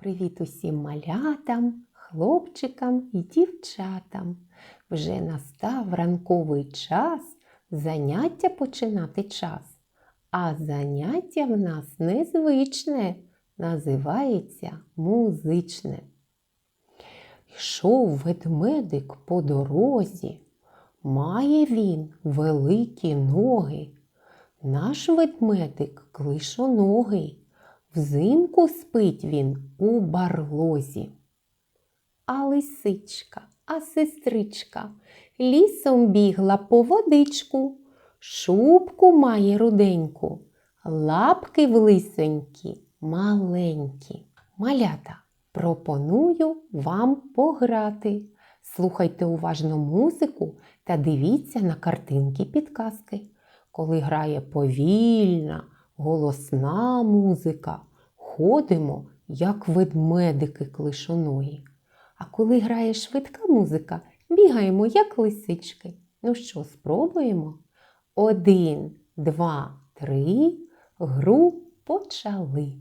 Привіт усім малятам, хлопчикам і дівчатам. Вже настав ранковий час, заняття починати час. А заняття в нас незвичне, називається музичне. Йшов ведмедик по дорозі. Має він великі ноги. Наш ведмедик клишоногий. Взимку спить він у барлозі. А лисичка, а сестричка лісом бігла по водичку, шубку має руденьку, лапки в маленькі. Малята, пропоную вам пограти. Слухайте уважно музику та дивіться на картинки підказки. Коли грає повільна, голосна музика, ходимо, як ведмедики клишоної. А коли грає швидка музика, бігаємо, як лисички. Ну що, спробуємо? Один, два, три. Гру почали.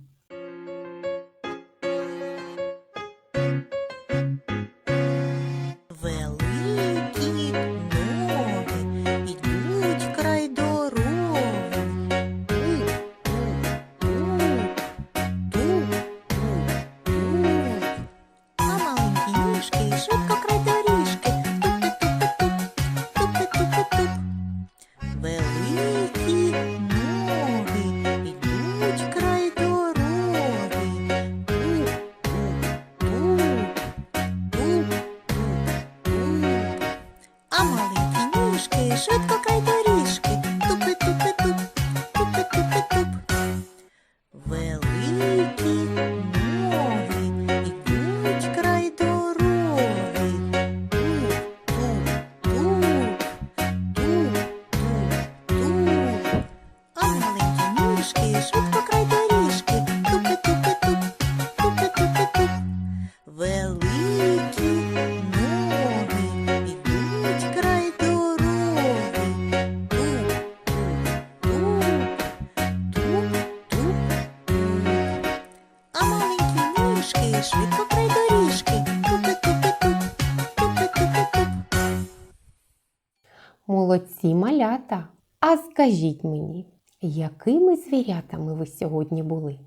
Швидко. Тупи-тупи-туп, тупи-тупи-туп. Молодці малята. А скажіть мені, якими звірятами ви сьогодні були?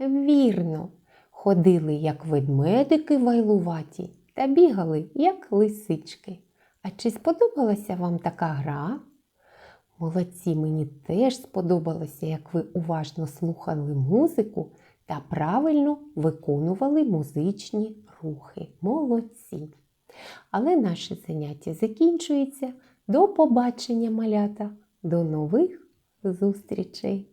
Вірно, ходили як ведмедики вайлуваті та бігали як лисички. А чи сподобалася вам така гра? Молодці, мені теж сподобалося, як ви уважно слухали музику та правильно виконували музичні рухи. Молодці! Але наше заняття закінчується. До побачення, малята! До нових зустрічей!